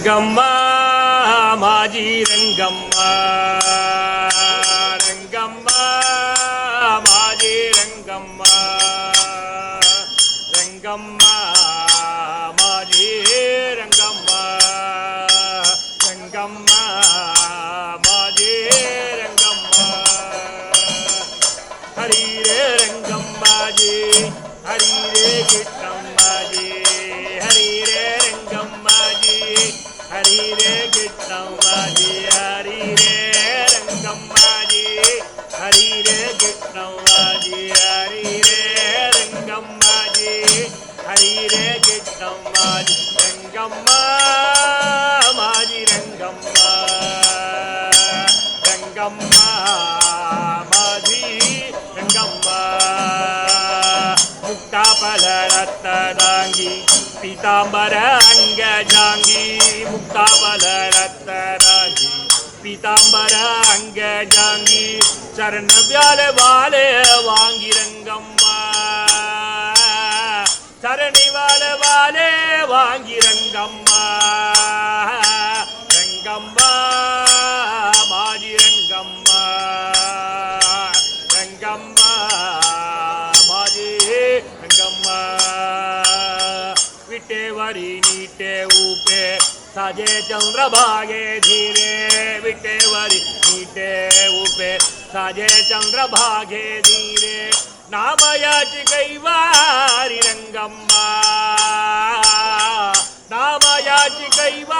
రంగమ్మ మాజీ రంగమ్మ. రంగమ్మ మాజీ రంగమ్మ. రంగమ్మ. எங்கம்மா மதி எங்கம்மா முக்தாபல ரத்தனாங்கி பீதாம்பர அங்க ஜாங்கி முக்தாபல ரத்தனாங்கி பீதாம்பர அங்க ஜாங்கி சரணவியால வாழ வாங்கிரங்கம்மா. சரணி வாழ வாழ வாங்கிரங்கம்மா. ரங்கம்மா नीटे ऊपे, साजे चंद्र भागे धीरे बिटे वरी नीटे ऊपे, साजे चंद्र भागे धीरे नामयाचि कैवारि रङ्गम्मा नामयाचि कैवा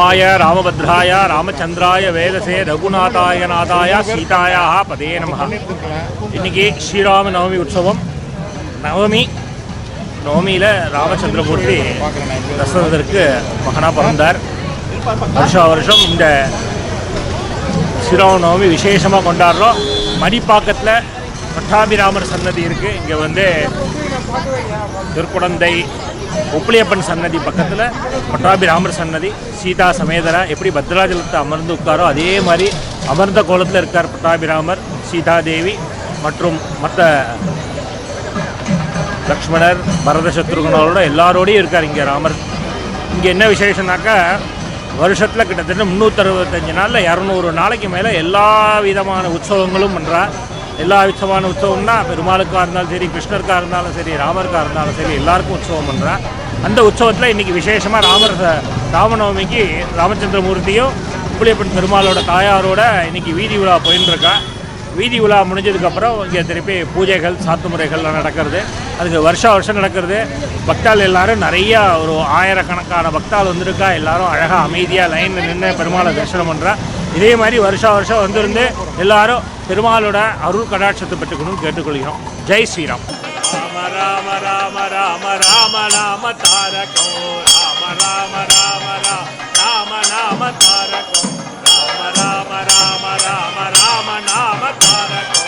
ராமாய ராமபத்ராய ராமச்சந்திராய வேதசே ரகுநாதாய நாதாய சீதாயா பதே நம இன்னைக்கு ஸ்ரீராம நவமி உற்சவம். நவமி நவமியில் ராமச்சந்திரமூர்த்தி தசரதற்கு மகனாக பிறந்தார். வருஷா வருஷம் இந்த ஸ்ரீராம நவமி விசேஷமாக கொண்டாடுறோம். மடிப்பாக்கத்தில் பட்டாபிராமர் சன்னதி இருக்குது இங்கே வந்து திருக்குடந்தை உப்பிலியப்பன் சன்னதி பக்கத்தில் பட்டாபிராமர் சன்னதி சீதா சமேதரா எப்படி பத்ராஜலத்தை அமர்ந்து உட்காரோ அதே மாதிரி அமர்ந்த கோலத்தில் இருக்கார் பட்டாபிராமர் சீதாதேவி மற்றும் மற்ற லக்ஷ்மணர் பரத சத்ருகனோட எல்லாரோடையும் இருக்கார் இங்கே ராமர். இங்கே என்ன விசேஷம்னாக்கா வருஷத்தில் கிட்டத்தட்ட முந்நூற்றறுபத்தஞ்சு நாளில் இரநூறு நாளைக்கு மேலே எல்லா விதமான உற்சவங்களும் பண்ணுறா எல்லா விதமான உற்சவம்னா பெருமாளுக்காக இருந்தாலும் சரி கிருஷ்ணருக்காக இருந்தாலும் சரி ராமருக்காக இருந்தாலும் சரி எல்லாருக்கும் உற்சவம் பண்ணுறேன் அந்த உற்சவத்தில் இன்றைக்கி விசேஷமாக ராமர் ச- ராமநவமிக்கு ராமச்சந்திரமூர்த்தியும் புளியப்பன் பெருமாளோட தாயாரோட இன்னைக்கு வீதி உலா போயின்னு வீதி உலா முடிஞ்சதுக்கப்புறம் இங்கே திருப்பி பூஜைகள் சாத்து முறைகள்லாம் நடக்கிறது அதுக்கு வருஷா வருஷம் நடக்கிறது பக்தாள் எல்லாரும் நிறையா ஒரு ஆயிரக்கணக்கான பக்தாள் வந்திருக்கா எல்லாரும் அழகாக அமைதியாக லைனில் நின்று பெருமாளை தரிசனம் பண்ணுறா இதே மாதிரி வருஷா வருஷம் வந்திருந்து எல்லாரும் பெருமாளோட அருள் கடாட்சத்தை பெற்றுக்கணும்னு கேட்டுக்கொள்கிறோம் ஜெய் ஸ்ரீராம் ராம ராம ராம ராம ராம நாம தாரகோ ராம ராம ராம ராம ராம நாம தாரகோ ராம ராம ராம ராம ராம நாம தாரகோ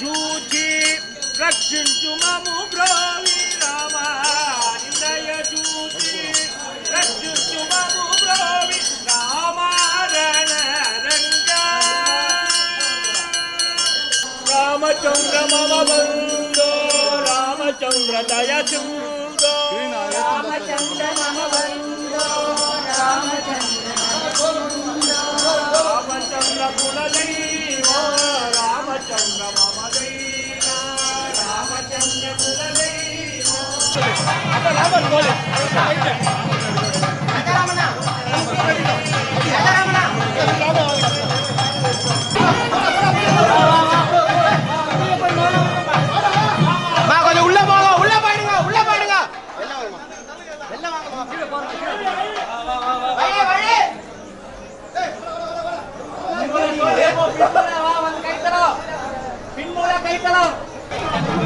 చూచి రక్షించు మము బ్రోవి రామ నిందయ చూచి రక్షించు మము బ్రోవి రామారణ రంగ రామచంద్ర మమ బంధో రామచంద్ర దయ చుందో. రామచంద్ర మమ బంధో రామచంద్ర రామచంద్ర కులదైవో రామచంద్ర మమదైన రామచంద్ర కులదైన అట రామన్ గోలి అట రామన అట రామన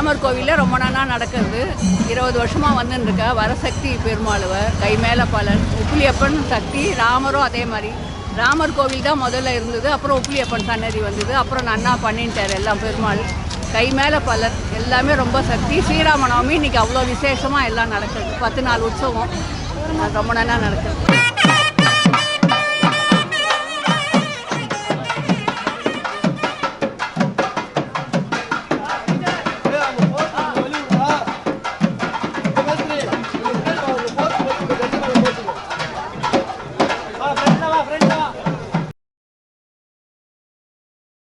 ராமர் கோவிலில் ரொம்ப நாளாக நடக்கிறது. இருபது வருஷமாக வந்துருக்க வரசக்தி பெருமாளுவர் கை மேலே பலன் உப்புலியப்பன் சக்தி ராமரும் அதே மாதிரி. ராமர் கோவில் தான் முதல்ல இருந்தது. அப்புறம் உப்புலியப்பன் சன்னதி வந்தது. அப்புறம் நன்னா பண்ணிட்டார் எல்லாம் பெருமாள். கை மேலே பலர் எல்லாமே ரொம்ப சக்தி. ஸ்ரீராமநவமி இன்றைக்கி அவ்வளோ விசேஷமாக எல்லாம் நடக்குது. பத்து நாள் உற்சவம். ரொம்ப நாளாக நடக்குது.